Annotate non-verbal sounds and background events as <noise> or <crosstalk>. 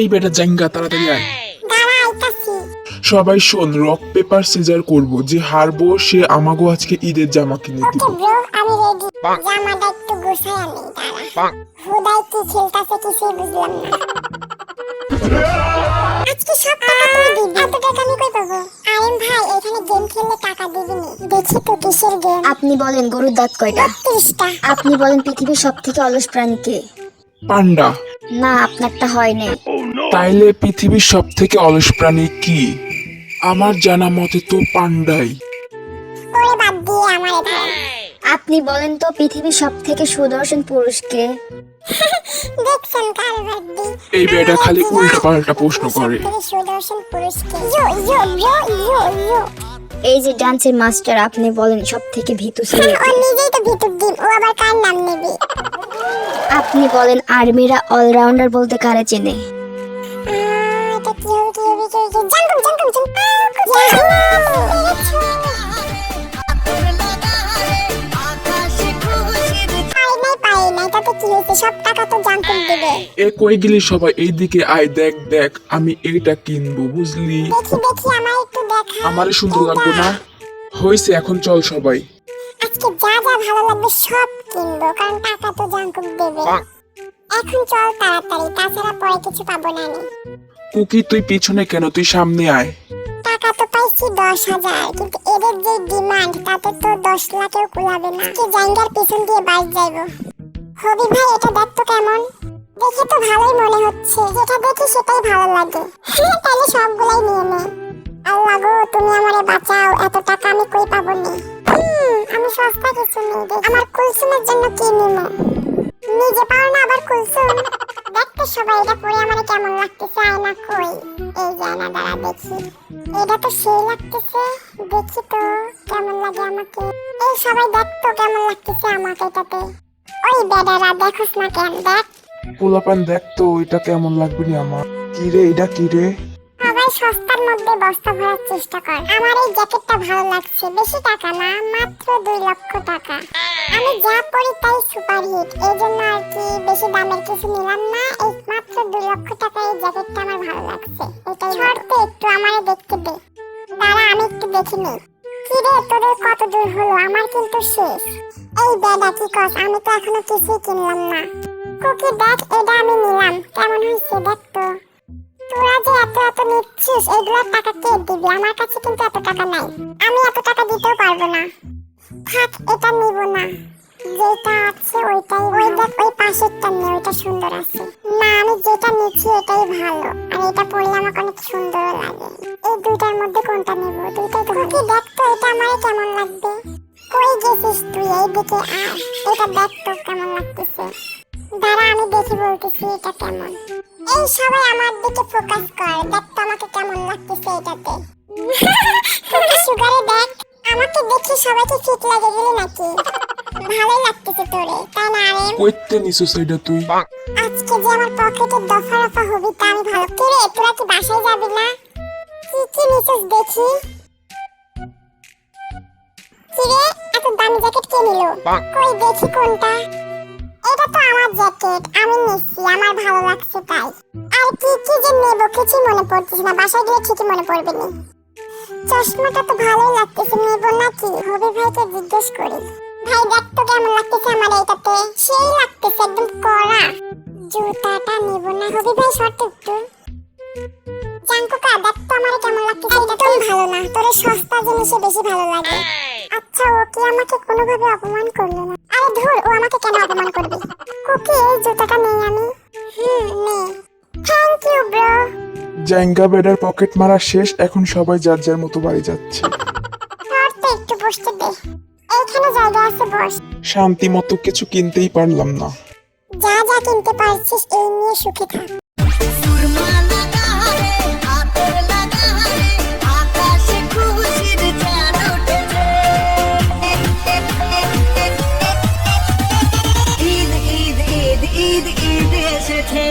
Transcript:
এই বেটা জাঙ্গা তাড়াতাড়ি আয়। সবাই শোন রক পেপার সিজার করব। যে হারবো সে আমাগো আজকে ঈদের জামা কিনে দিব। ওকে ব্রো আমি রেডি জামাটা একটু গুছাই আমি দাঁড়া। হুদাই কি খেলতাছে কিছুই বুঝলাম না। আজকে সব টাকা তুই দিবি। এত টাকা আমি কই পাবো? আরেম ভাই এখানে গেম খেললে টাকা দিবি নি। দেখি তো কিসের গেম আপনি বলেন গরুর দাঁত কয়টা? ত্রিশটা আপনি বলেন পৃথিবীর সব থেকে অলস প্রাণী কে? পান্ডা। না আপনারটা হয় নাই। তাইলে পৃথিবীর সব থেকে অলস প্রাণী কি? আমার জানা মতে তো পান্ডাই। পরে বাদ দিয়ে আমারে ধর। আপনি বলেন তো পৃথিবীর সব থেকে সুদর্শন পুরুষ কে? <laughs> দেখছেন এই বেটা খালি উল্টা পাল্টা প্রশ্ন করে। সুদর্শন পুরুষকে। Yo yo bro yo yo. এই যে ডান্সের মাস্টার আপনি বলেন সব থেকে ভীতু ছেলে ও নিজেই তো ভিতর ডিম। ও আবার কার নাম নেবে? আপনি বলেন আর্মিরা অলরাউন্ডার বলতে কারে চেনে? এটা কি হবে কি হবে কি হবে এ কই গেলি সবাই? এইদিকে আয় দেখ দেখ আমি এইটা কিনবো বুঝলি? দেখি দেখি আমার একটু দেখা আমারে সুন্দর লাগবো না? হয়েছে এখন চল সবাই। আজকে যা যা ভালো লাগবে সব কিনবো কারণ টাকা তো জাঙ্কুম দেবে। এখন চল তাড়াতাড়ি তাছাড়া পরে কিছু পাবো না আমি। কুকি তুই পিছনে কেন? তুই সামনে আয়। টাকা তো পাইছি দশ হাজার কিন্তু এদের যে ডিমান্ড তাতে তো দশ লাখেও কুলাবে না। কি জাঙ্গার পিছন দিয়ে বাইক যাইবো। হবি ভাই এটা দেখ তো কেমন। দেখে তো ভালোই মনে হচ্ছে। যেটা দেখি সেটাই ভালো লাগে। তাহলে সবগুলাই নিয়ে নে। আল্লাহ গো, তুমি আমারে বাঁচাও। এত টাকা আমি কই পাবো নি? আমি সস্তা কিছু নেই। আমার কুলসুমের জন্য কি নিমো নিজে পাও না আবার কুলসুম? দেখতে সবাই, এটা পরে আমার কেমন লাগতেছে, আয়না কই? এই আয়না দ্বারা দেখি। এটা তো সেই লাগতেছে। দেখি তো, কেমন লাগে আমাকে? এই সবাই দেখতো কেমন লাগতেছে আমাকে এটাতে। ওই বেডারা, দেখোস না কেন, দেখ। পোলাপান দেখ তো, এটা কেমন লাগবে নি আমার? কি রে, এটা কি রে? সবাই সস্তার মধ্যে বস্তা ভরার চেষ্টা কর। আমার এই জ্যাকেটটা ভালো লাগছে, বেশি টাকা না, মাত্র দুই লক্ষ টাকা। আমি যা পরি তাই সুপার হিট, এই জন্য আর কি বেশি দামের কিছু নিলাম না, এই মাত্র দুই লক্ষ টাকা এই জ্যাকেটটা আমার ভালো লাগছে। এটাই শর্তে একটু আমারে দেখতে দে। দাঁড়া, আমি একটু দেখি নি কি রে, তোদের কত দূর হলো? আমার কিন্তু শেষ। এই বেডা, কি কস? আমি তো এখনও কিছুই কিনলাম না। কুকি দেখ এটা আমি নিলাম। কেমন হয়েছে দেখ তো। তোরা যে এত এত নিচ্ছিস এগুলোর টাকা কে দিবি? আমার কাছে কিন্তু এত টাকা নাই। আমি এত টাকা দিতেও পারব না। থাক এটা নিব না। যেটা আছে ওইটাই ওই দেখ ওই পাশেরটা নে ওইটা সুন্দর আছে। না আমি যেটা নিচ্ছি এটাই ভালো। আর এটা পরলে আমাকে অনেক সুন্দর লাগে। এই দুইটার মধ্যে কোনটা নেব? দুইটাই তো কি দেখ তো এটা আমারে কেমন লাগবে। কই গেছিস তুই? এই দিকে আয়। এটা দেখ তো কেমন লাগতেছে। দাঁড়া আমি দেখি বলতেছি এটা কেমন। এই সবাই আমার দিকে ফোকাস কর। দেখ তো আমাকে কেমন লাগতেছে এটাতে। সুগারে দেখ আমাকে দেখি সবাইকে ফিট লাগে গেলে নাকি? ভালোই লাগতেছে তোরে তাই না আরে কইতে নিছিস এটা তুই? আজকে যে আমার পকেটে দফা রফা হবি তা আমি ভালো কে রে তোরা কি বাসায় যাবি না? কি কি নিছিস দেখি? কি রে এত দামি জ্যাকেট কে নিল? কই দেখি কোনটা? এটা তো আমার জ্যাকেট, আমি নিচ্ছি, আমার ভালো লাগছে তাই। আর কি কি যে নেব কিছু মনে পড়তেছে না, বাসায় গিয়ে ঠিকই মনে পড়বে নি। চশমাটা তো ভালোই লাগতেছে, নেব নাকি? হবি ভাইকে জিজ্ঞেস করি। ভাই, দেখ তো কেমন লাগতেছে আমার এইটাতে। সেই লাগতেছে, একদম কড়া। জুতাটা নেব না, হবি ভাই একটু। দেখ তো আমার কেমন লাগতেছে ভালো না। সস্তা জিনিসে বেশি ভালো লাগে। আচ্ছা ও কি আমাকে কোনোভাবে অপমান করল? ধুর ও আমাকে কেন অপমান করবে? কুকি এই জুতাটা নেই আমি। হুম নে থ্যাংক ইউ ব্রো জ্যাঙ্গা বেডার পকেট মারা শেষ এখন সবাই যার যার মতো বাড়ি যাচ্ছে। আর তো একটু বসতে দে। এইখানে জায়গা আছে বস। শান্তি মতো কিছু কিনতেই পারলাম না। যা যা কিনতে পারছিস এই নিয়ে সুখে থাক। ঈদ ঈদ এসেছে